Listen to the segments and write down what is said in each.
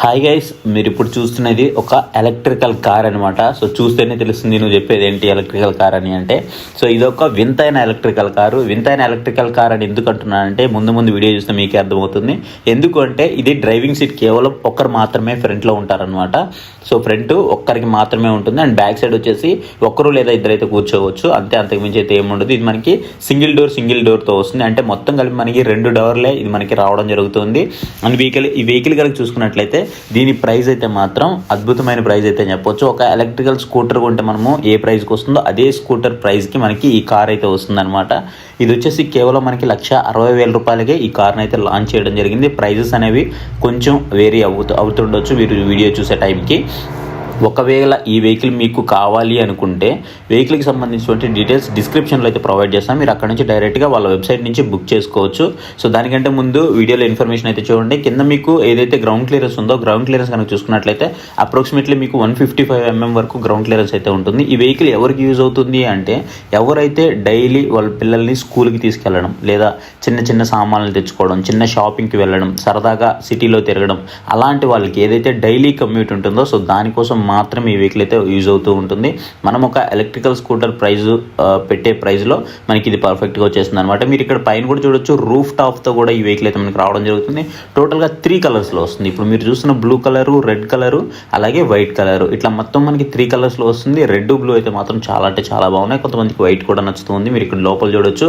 Hi guys మీరు ఇప్పుడు చూస్తున్నది ఒక ఎలక్ట్రికల్ కార్ అనమాట సో చూస్తేనే తెలుస్తుంది నువ్వు చెప్పేది ఏంటి ఎలక్ట్రికల్ కార్ అని అంటే. సో ఇది ఒక వింతైన ఎలక్ట్రికల్ కారు వింతైన ఎలక్ట్రికల్ కార్ అని ఎందుకు అంటున్నానంటే ముందు ముందు వీడియో చూస్తే మీకే అర్థమవుతుంది. ఎందుకంటే ఇది డ్రైవింగ్ సీట్ కేవలం ఒక్కరు మాత్రమే ఫ్రంట్లో ఉంటారనమాట సో ఫ్రంట్ ఒక్కరికి మాత్రమే ఉంటుంది. అండ్ బ్యాక్ సైడ్ వచ్చేసి ఒక్కరు లేదా ఇద్దరైతే కూర్చోవచ్చు. అంతే అంతకు మించి అయితే ఏముండదు ఇది మనకి సింగిల్ డోర్ సింగిల్ డోర్తో వస్తుంది. అంటే మొత్తం కలిపి మనకి రెండు డోర్లే ఇది మనకి రావడం జరుగుతుంది. అండ్ వెహికల్ ఈ వెహికల్ కనుక చూసుకున్నట్లయితే దీని ప్రైస్ అయితే మాత్రం అద్భుతమైన ప్రైస్ అయితే చెప్పొచ్చు. ఒక ఎలక్ట్రికల్ స్కూటర్ కొంటే మనము ఏ ప్రైస్కి వస్తుందో అదే స్కూటర్ ప్రైస్కి మనకి ఈ కార్ అయితే వస్తుందన్నమాట. ఇది వచ్చేసి కేవలం మనకి లక్ష అరవై వేల రూపాయలకే ఈ కార్ని అయితే లాంచ్ చేయడం జరిగింది. ప్రైజెస్ అనేవి కొంచెం వేరీ అవుతూ అవుతుండొచ్చు మీరు వీడియో చూసే టైంకి. ఒకవేళ ఈ వెహికల్ మీకు కావాలి అనుకుంటే వెహికల్కి సంబంధించినటువంటి డీటెయిల్స్ డిస్క్రిప్షన్లో అయితే ప్రొవైడ్ చేస్తాం. మీరు అక్కడ నుంచి డైరెక్ట్గా వాళ్ళ వెబ్సైట్ నుంచి బుక్ చేసుకోవచ్చు. సో దానికంటే ముందు వీడియోలో ఇన్ఫర్మేషన్ అయితే చూడండి. కింద మీకు ఏదైతే గ్రౌండ్ క్లియరెన్స్ ఉందో గ్రౌండ్ క్లియరెన్స్ కనుక చూసుకున్నట్లయితే అప్రాక్సిమేట్లీ మీకు వన్ ఫిఫ్టీ ఫైవ్ ఎంఎం వరకు గ్రౌండ్ క్లియరెన్స్ అయితే ఉంటుంది. ఈ వెహికల్ ఎవరికి యూజ్ అవుతుంది అంటే ఎవరైతే డైలీ వాళ్ళ పిల్లల్ని స్కూల్కి తీసుకెళ్ళడం లేదా చిన్న చిన్న సామాన్లు తెచ్చుకోవడం చిన్న షాపింగ్కి వెళ్ళడం సరదాగా సిటీలో తిరగడం అలాంటి వాళ్ళకి ఏదైతే డైలీ కమ్యూట్ ఉంటుందో సో దానికోసం మాత్రమే ఈ వెహికల్ అయితే యూజ్ అవుతూ ఉంటుంది. మనం ఒక ఎలక్ట్రికల్ స్కూటర్ ప్రైజ్ పెట్టే ప్రైస్లో మనకి ఇది పర్ఫెక్ట్గా వచ్చేస్తుంది అనమాట మీరు ఇక్కడ పైన కూడా చూడొచ్చు రూఫ్ టాప్తో కూడా ఈ వెహికల్ అయితే మనకి రావడం జరుగుతుంది. టోటల్గా త్రీ కలర్స్లో వస్తుంది. ఇప్పుడు మీరు చూస్తున్న బ్లూ కలరు రెడ్ కలరు అలాగే వైట్ కలరు ఇట్లా మొత్తం మనకి త్రీ కలర్స్లో వస్తుంది. రెడ్ బ్లూ అయితే మాత్రం చాలా అంటే చాలా బాగున్నాయి. కొంతమందికి వైట్ కూడా నచ్చుతుంది మీరు ఇక్కడ లోపల చూడొచ్చు.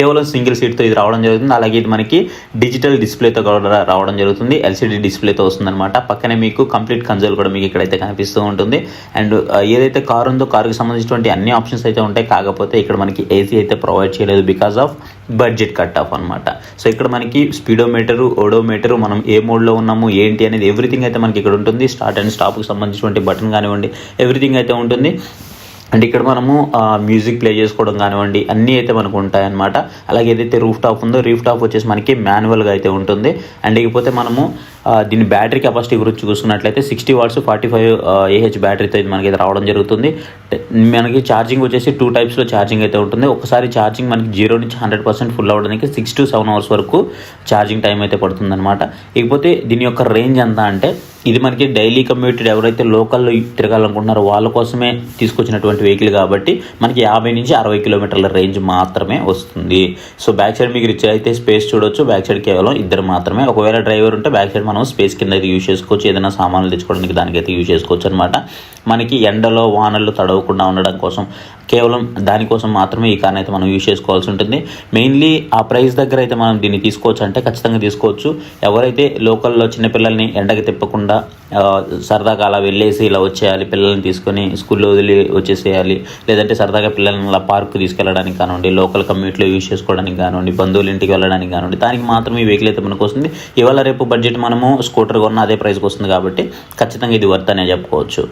కేవలం సింగిల్ సీట్తో ఇది రావడం జరుగుతుంది. అలాగే ఇది మనకి డిజిటల్ డిస్ప్లేతో కూడా రావడం జరుగుతుంది. ఎల్సిడి డిస్ప్లేతో వస్తుందన్నమాట. పక్కనే మీకు కంప్లీట్ కన్సోల్ కూడా మీకు ఇక్కడైతే కనిపిస్తూ ఉంటుంది. అండ్ ఏదైతే కార్ ఉందో కారుకి సంబంధించినటువంటి అన్ని ఆప్షన్స్ అయితే ఉంటాయి. కాకపోతే ఇక్కడ మనకి ఏసీ అయితే ప్రొవైడ్ చేయలేదు because of budget cut off అనమాట సో ఇక్కడ మనకి స్పీడోమీటరు ఓడోమీటరు మనం ఏ మోడ్లో ఉన్నాము ఏంటి అనేది ఎవ్రీథింగ్ అయితే మనకి ఇక్కడ ఉంటుంది. స్టార్ట్ అండ్ స్టాప్కి సంబంధించినటువంటి బటన్ కానివ్వండి ఎవ్రీథింగ్ అయితే ఉంటుంది. అండ్ ఇక్కడ మనము మ్యూజిక్ ప్లే చేసుకోవడం కానివ్వండి అన్నీ అయితే మనకు ఉంటాయన్నమాట. అలాగే ఏదైతే రూఫ్ టాప్ ఉందో రూఫ్ టాప్ వచ్చేసి మనకి మాన్యువల్గా అయితే ఉంటుంది. అండ్ ఇకపోతే మనము దీని బ్యాటరీ కెపాసిటీ గురించి చూసుకున్నట్లయితే sixty watts forty five AH బ్యాటరీతో ఇది మనకి రావడం జరుగుతుంది. మనకి ఛార్జింగ్ వచ్చేసి టూ టైప్స్లో ఛార్జింగ్ అయితే ఉంటుంది. ఒకసారి ఛార్జింగ్ మనకి జీరో నుంచి హండ్రెడ్ పర్సెంట్ ఫుల్ అవ్వడానికి సిక్స్ టు సెవెన్ అవర్స్ వరకు ఛార్జింగ్ టైం అయితే పడుతుందన్నమాట. ఇకపోతే దీని యొక్క రేంజ్ ఎంత అంటే ఇది మనకి డైలీ కమ్యూటెడ్ ఎవరైతే లోకల్లో తిరగాలనుకుంటున్నారో వాళ్ళ కోసమే తీసుకొచ్చినటువంటి వెహికల్ కాబట్టి మనకి యాభై నుంచి అరవై కిలోమీటర్ల రేంజ్ మాత్రమే వస్తుంది. సో బ్యాక్ సైడ్ మీకు రిచ్ అయితే స్పేస్ చూడొచ్చు. బ్యాక్ సైడ్ కేవలం ఇద్దరు మాత్రమే. ఒకవేళ డ్రైవర్ ఉంటే బ్యాక్ సైడ్ మనం స్పేస్ కింద అయితే యూజ్ చేసుకోవచ్చు. ఏదైనా సామాన్లు తెచ్చుకోవడానికి దానికైతే యూజ్ చేసుకోవచ్చు అనమాట మనకి ఎండలో వానలు తడవకుండా ఉండడం కోసం. కేవలం దానికోసం మాత్రమే ఈ కార్ని అయితే మనం యూజ్ చేసుకోవాల్సి ఉంటుంది. మెయిన్లీ ఆ ప్రైస్ దగ్గర అయితే మనం దీన్ని తీసుకోవచ్చు. అంటే ఖచ్చితంగా తీసుకోవచ్చు. ఎవరైతే లోకల్లో చిన్నపిల్లల్ని ఎండకి తిప్పకుండా సరదాగా అలా వెళ్ళేసి ఇలా వచ్చేయాలి పిల్లల్ని తీసుకొని స్కూల్లో వదిలి వచ్చేసేయాలి లేదంటే సరదాగా పిల్లల్ని అలా పార్క్ తీసుకెళ్ళడానికి కానివ్వండి లోకల్ కమ్యూనిటీలో యూజ్ చేసుకోవడానికి కానివ్వండి బంధువుల ఇంటికి వెళ్ళడానికి కానివ్వండి దానికి మాత్రమే ఈ వెహికల్ అయితే మనకు వస్తుంది. ఇవాళ రేపు బడ్జెట్ మనము స్కూటర్ కొన్న అదే ప్రైస్కి వస్తుంది కాబట్టి ఖచ్చితంగా ఇది వర్త్ అనే చెప్పుకోవచ్చు.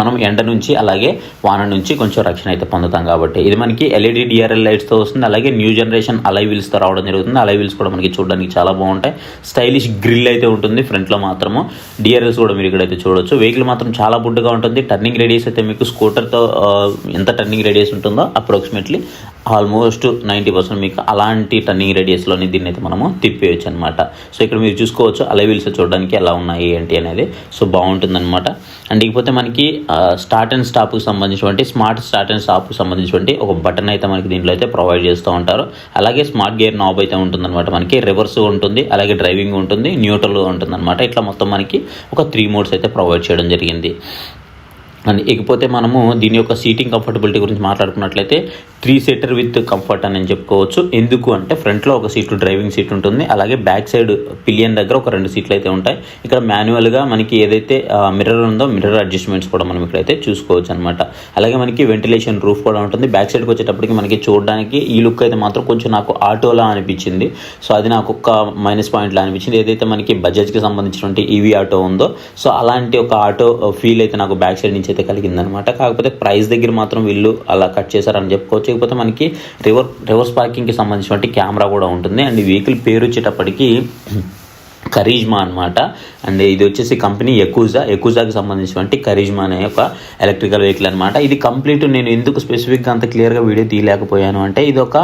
మనం ఎండ నుంచి అలాగే వాన నుంచి కొంచెం రక్షణ అయితే పొందుతాం కాబట్టి. ఇది మనకి ఎల్ఈడి డిఆర్ఎల్ లైట్స్తో వస్తుంది. అలాగే న్యూ జనరేషన్ అలై వీల్స్తో రావడం జరుగుతుంది. అలై వీల్స్ కూడా మనకి చూడడానికి చాలా బాగుంటాయి. స్టైలిష్ గ్రిల్ అయితే ఉంటుంది ఫ్రంట్లో మాత్రము. డిఆర్ఎల్స్ కూడా మీరు ఇక్కడైతే చూడొచ్చు. వెహికల్ మాత్రం చాలా బుడ్డుగా ఉంటుంది. టర్నింగ్ రేడియస్ అయితే మీకు స్కూటర్తో ఎంత టర్నింగ్ రేడియస్ ఉంటుందో అప్రాక్సిమేట్లీ ఆల్మోస్ట్ నైంటీ పర్సెంట్ మీకు అలాంటి టర్నింగ్ రేడియస్లోని దీన్ని అయితే మనము తిప్పేయచ్చు అనమాట సో ఇక్కడ మీరు చూసుకోవచ్చు అలవిల్స్ చూడడానికి ఎలా ఉన్నాయి ఏంటి అనేది. సో బాగుంటుందన్నమాట. అండ్ ఇకపోతే మనకి స్టార్ట్ అండ్ స్టాప్కి సంబంధించినటువంటి స్మార్ట్ స్టార్ట్ అండ్ స్టాప్కి సంబంధించినటువంటి ఒక బటన్ అయితే మనకి దీంట్లో అయితే ప్రొవైడ్ చేస్తూ ఉంటారు. అలాగే స్మార్ట్ గేర్ నాబ్ అయితే ఉంటుందన్నమాట మనకి. రివర్స్ ఉంటుంది అలాగే డ్రైవింగ్ ఉంటుంది న్యూట్రల్ ఉంటుందన్నమాట ఇట్లా మొత్తం మనకి ఒక త్రీ మోడ్స్ అయితే ప్రొవైడ్ చేయడం జరిగింది. అని ఇకపోతే మనము దీని యొక్క సీటింగ్ కంఫర్టబిలిటీ గురించి మాట్లాడుకున్నట్లయితే త్రీ సీటర్ విత్ కంఫర్ట్ అని చెప్పుకోవచ్చు. ఎందుకు అంటే ఫ్రంట్లో ఒక సీట్ డ్రైవింగ్ సీట్ ఉంటుంది. అలాగే బ్యాక్ సైడ్ పిలియన్ దగ్గర ఒక రెండు సీట్లు అయితే ఉంటాయి. ఇక్కడ మాన్యువల్గా మనకి ఏదైతే మిర్రర్ ఉందో మిర్రర్ అడ్జస్ట్మెంట్స్ కూడా మనం ఇక్కడైతే చూసుకోవచ్చు అనమాట అలాగే మనకి వెంటిలేషన్ రూఫ్ కూడా ఉంటుంది. బ్యాక్ సైడ్కి వచ్చేటప్పటికి మనకి చూడడానికి ఈ లుక్ అయితే మాత్రం కొంచెం నాకు ఆటోలా అనిపించింది. సో అది నాకు ఒక మైనస్ పాయింట్లా అనిపించింది. ఏదైతే మనకి బజాజ్కి సంబంధించినటువంటి ఈవీ ఆటో ఉందో సో అలాంటి ఒక ఆటో ఫీల్ అయితే నాకు బ్యాక్ సైడ్ నుంచి అయితే కలిగిందనమాట కాకపోతే ప్రైస్ దగ్గర మాత్రం వీళ్ళు అలా కట్ చేశారని చెప్పుకోవచ్చు. లేకపోతే మనకి రివర్ రివర్స్ పార్కింగ్కి సంబంధించినటువంటి కెమెరా కూడా ఉంటుంది. అండ్ వెహికల్ పేరు వచ్చేటప్పటికి కరీజ్మా అనమాట అండ్ ఇది వచ్చేసి కంపెనీ ఎకూజా ఎకూజాకి సంబంధించినటువంటి కరీజ్మా అనే ఒక ఎలక్ట్రికల్ వెహికల్ అనమాట ఇది కంప్లీట్ నేను ఎందుకు స్పెసిఫిక్గా అంత క్లియర్గా వీడియో తీయలేకపోయాను అంటే ఇది ఒక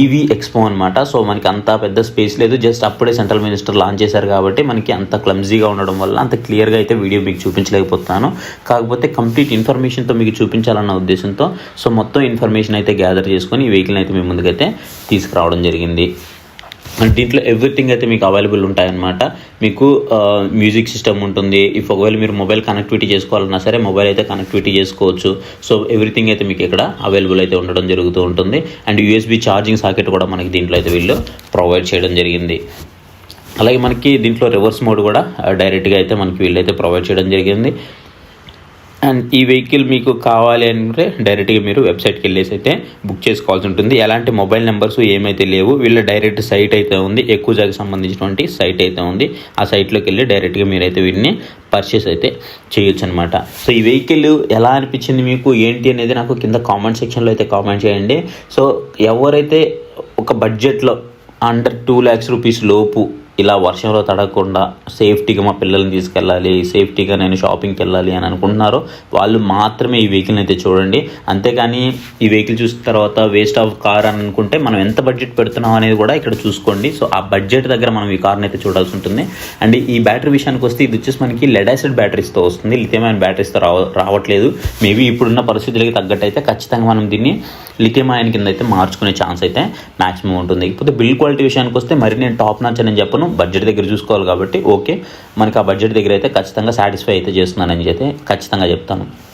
ఈవీ ఎక్స్పో అనమాట సో మనకి అంత పెద్ద స్పేస్ లేదు. జస్ట్ అప్పుడే సెంట్రల్ మినిస్టర్ లాంచ్ చేశారు కాబట్టి మనకి అంత క్లమ్జీగా ఉండడం వల్ల అంత క్లియర్గా అయితే వీడియో మీకు చూపించలేకపోతున్నాను. కాకపోతే కంప్లీట్ ఇన్ఫర్మేషన్తో మీకు చూపించాలన్న ఉద్దేశంతో సో మొత్తం ఇన్ఫర్మేషన్ అయితే గ్యాదర్ చేసుకొని ఈ వెహికల్ని అయితే మీ ముందుకైతే తీసుకురావడం జరిగింది. అండ్ దీంట్లో ఎవ్రీథింగ్ అయితే మీకు అవైలబుల్ ఉంటాయన్నమాట. మీకు మ్యూజిక్ సిస్టమ్ ఉంటుంది. ఇఫ్ ఒకవేళ మీరు మొబైల్ కనెక్టివిటీ చేసుకోవాలన్నా సరే మొబైల్ అయితే కనెక్టివిటీ చేసుకోవచ్చు. సో ఎవ్రీథింగ్ అయితే మీకు ఇక్కడ అవైలబుల్ అయితే ఉండడం జరుగుతూ ఉంటుంది. అండ్ యూఎస్బి ఛార్జింగ్ సాకెట్ కూడా మనకి దీంట్లో అయితే వీళ్ళు ప్రొవైడ్ చేయడం జరిగింది. అలాగే మనకి దీంట్లో రివర్స్ మోడ్ కూడా డైరెక్ట్గా అయితే మనకి వీళ్ళైతే ప్రొవైడ్ చేయడం జరిగింది. అండ్ ఈ వెహికల్ మీకు కావాలి అంటే డైరెక్ట్గా మీరు వెబ్సైట్కి వెళ్ళేసి అయితే బుక్ చేసుకోవాల్సి ఉంటుంది. ఎలాంటి మొబైల్ నెంబర్స్ ఏమైతే లేవు వీళ్ళ డైరెక్ట్ సైట్ అయితే ఉంది ఎక్కువ జాగా సంబంధించినటువంటి సైట్ అయితే ఉంది. ఆ సైట్లోకి వెళ్ళి డైరెక్ట్గా మీరైతే వీటిని పర్చేస్ అయితే చేయొచ్చు అనమాట సో ఈ వెహికల్ ఎలా అనిపించింది మీకు? ఏంటి అనేది నాకు కింద కామెంట్ సెక్షన్లో అయితే కామెంట్ చేయండి. సో ఎవరైతే ఒక బడ్జెట్లో అండర్ టూ ల్యాక్స్ రూపీస్ లోపు ఇలా వర్షంలో తడకుండా సేఫ్టీగా మా పిల్లల్ని తీసుకెళ్ళాలి సేఫ్టీగా నేను షాపింగ్కి వెళ్ళాలి అని అనుకుంటున్నారో వాళ్ళు మాత్రమే ఈ వెహికల్ని అయితే చూడండి. అంతేకాని ఈ వెహికల్ చూసిన తర్వాత వేస్ట్ ఆఫ్ కార్ అని అనుకుంటే మనం ఎంత బడ్జెట్ పెడుతున్నాం అనేది కూడా ఇక్కడ చూసుకోండి. సో ఆ బడ్జెట్ దగ్గర మనం ఈ కార్ని అయితే చూడాల్సి ఉంటుంది. అండ్ ఈ బ్యాటరీ విషయానికి వస్తే ఇది వచ్చేసి మనకి లెడ్ యాసిడ్ బ్యాటరీస్తో వస్తుంది. లిథియం అయన్ బ్యాటరీస్తో రావ రావట్లేదు. మేబీ ఇప్పుడున్న పరిస్థితులకి తగ్గట్టయితే ఖచ్చితంగా మనం దీన్ని లిథియం అయన్ కింద అయితే మార్చుకునే ఛాన్స్ అయితే మ్యాక్సిమం ఉంటుంది. ఇకపోతే బిల్ క్వాలిటీ విషయానికి వస్తే మరి నేను టాప్ నాచ్ అని చెప్పను. బడ్జెట్ దగ్గర చూసుకోవాలి కాబట్టి ఓకే. మనకి ఆ బడ్జెట్ దగ్గర అయితే ఖచ్చితంగా సాటిస్ఫై అయితే చేస్తున్నానని అయితే ఖచ్చితంగా చెప్తాను.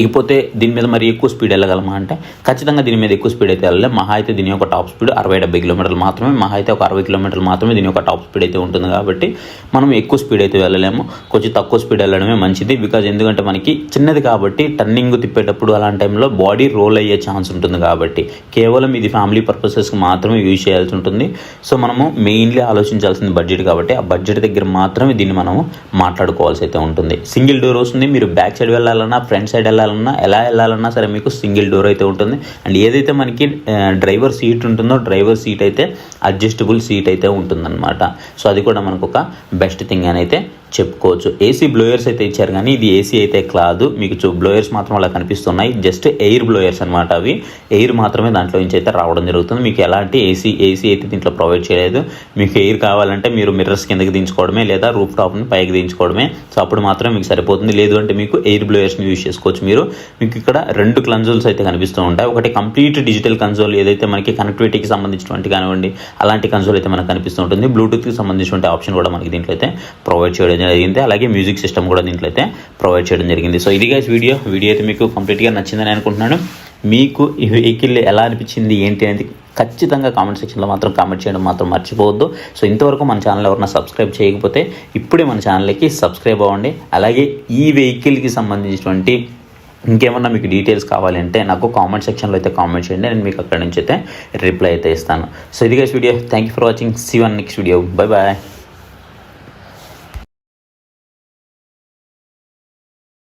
ఇకపోతే దీని మీద మరి ఎక్కువ స్పీడ్ వెళ్ళగలమా అంటే ఖచ్చితంగా దీని మీద ఎక్కువ స్పీడ్ అయితే వెళ్ళలే. మహా అయితే దీని యొక్క టాప్ స్పీడ్ అరవై డెబ్బై కిలోమీటర్లు మాత్రమే. మహా అయితే ఒక అరవై కిలోమీటర్లు మాత్రమే దీని యొక్క టాప్ స్పీడ్ అయితే ఉంటుంది కాబట్టి మనం ఎక్కువ స్పీడ్ అయితే వెళ్ళలేము. కొంచెం తక్కువ స్పీడ్ వెళ్ళడమే మంచిది బికాజ్ ఎందుకంటే మనకి చిన్నది కాబట్టి టర్నింగ్ తిప్పేటప్పుడు అలాంటి టైంలో బాడీ రోల్ అయ్యే ఛాన్స్ ఉంటుంది కాబట్టి కేవలం ఇది ఫ్యామిలీ పర్పసెస్కి మాత్రమే యూజ్ చేయాల్సి ఉంటుంది. సో మనము మెయిన్లీ ఆలోచించాల్సింది బడ్జెట్ కాబట్టి ఆ బడ్జెట్ దగ్గర మాత్రమే దీన్ని మనము మాట్లాడుకోవాల్సి అయితే ఉంటుంది. సింగిల్ డోర్ వస్తుంది. మీరు బ్యాక్ సైడ్ వెళ్ళాలన్నా ఫ్రంట్ సైడ్ వెళ్ళాలన్నా ఎలా వెళ్ళాలన్నా సరే మీకు సింగిల్ డోర్ అయితే ఉంటుంది. అండ్ ఏదైతే మనకి డ్రైవర్ సీట్ ఉంటుందో డ్రైవర్ సీట్ అయితే అడ్జస్టబుల్ సీట్ అయితే ఉంటుందన్నమాట. సో అది కూడా మనకు ఒక బెస్ట్ థింగ్ అని అయితే చెప్పుకోవచ్చు. ఏసీ బ్లోయర్స్ అయితే ఇచ్చారు కానీ ఇది ఏసీ అయితే కాదు. మీకు చూ బ్లోయర్స్ మాత్రం అలా కనిపిస్తున్నాయి. జస్ట్ ఎయిర్ బ్లోయర్స్ అనమాట అవి. ఎయిర్ మాత్రమే దాంట్లో నుంచి అయితే రావడం జరుగుతుంది. మీకు ఎలాంటి ఏసీ ఏసీ అయితే దీంట్లో ప్రొవైడ్ చేయలేదు. మీకు ఎయిర్ కావాలంటే మీరు మిర్రర్స్ కిందకి దించుకోవడమే లేదా రూఫ్ టాప్ని పైకి దించుకోవడమే. సో అప్పుడు మాత్రం మీకు సరిపోతుంది. లేదు అంటే మీకు ఎయిర్ బ్లోయర్స్ని యూజ్ చేసుకోవచ్చు మీరు. మీకు ఇక్కడ రెండు కన్సోల్స్ అయితే కనిపిస్తూ ఉంటాయి. ఒకటి కంప్లీట్ డిజిటల్ కన్సోల్ ఏదైతే మనకి కనెక్టివిటీకి సంబంధించినటువంటి కానివ్వండి అలాంటి కన్సోల్ అయితే మనకు కనిపిస్తూ ఉంటుంది. బ్లూటూత్కి సంబంధించినటువంటి ఆప్షన్ కూడా మనకి దీంట్లో అయితే ప్రొవైడ్ చేయడం చేయడం జరిగింది. అలాగే మ్యూజిక్ సిస్టమ్ కూడా దీంట్లో అయితే ప్రొవైడ్ చేయడం జరిగింది. సో ఇది గైస్ వీడియో. వీడియో అయితే మీకు కంప్లీట్గా నచ్చిందని అనుకుంటున్నాను. మీకు ఈ వెహికల్ ఎలా అనిపించింది ఏంటి అనేది ఖచ్చితంగా కామెంట్ సెక్షన్లో మాత్రం కామెంట్ చేయడం మాత్రం మర్చిపోవద్దు. సో ఇంతవరకు మన ఛానల్ ఎవరైనా సబ్స్క్రైబ్ చేయకపోతే ఇప్పుడే మన ఛానల్కి సబ్స్క్రైబ్ అవ్వండి. అలాగే ఈ వెహికల్కి సంబంధించినటువంటి ఇంకేమన్నా మీకు డీటెయిల్స్ కావాలంటే నాకు కామెంట్ సెక్షన్లో అయితే కామెంట్ చేయండి. నేను మీకు అక్కడ నుంచి అయితే రిప్లై అయితే ఇస్తాను. సో ఇది guys video. Thank you for watching see one next video bye bye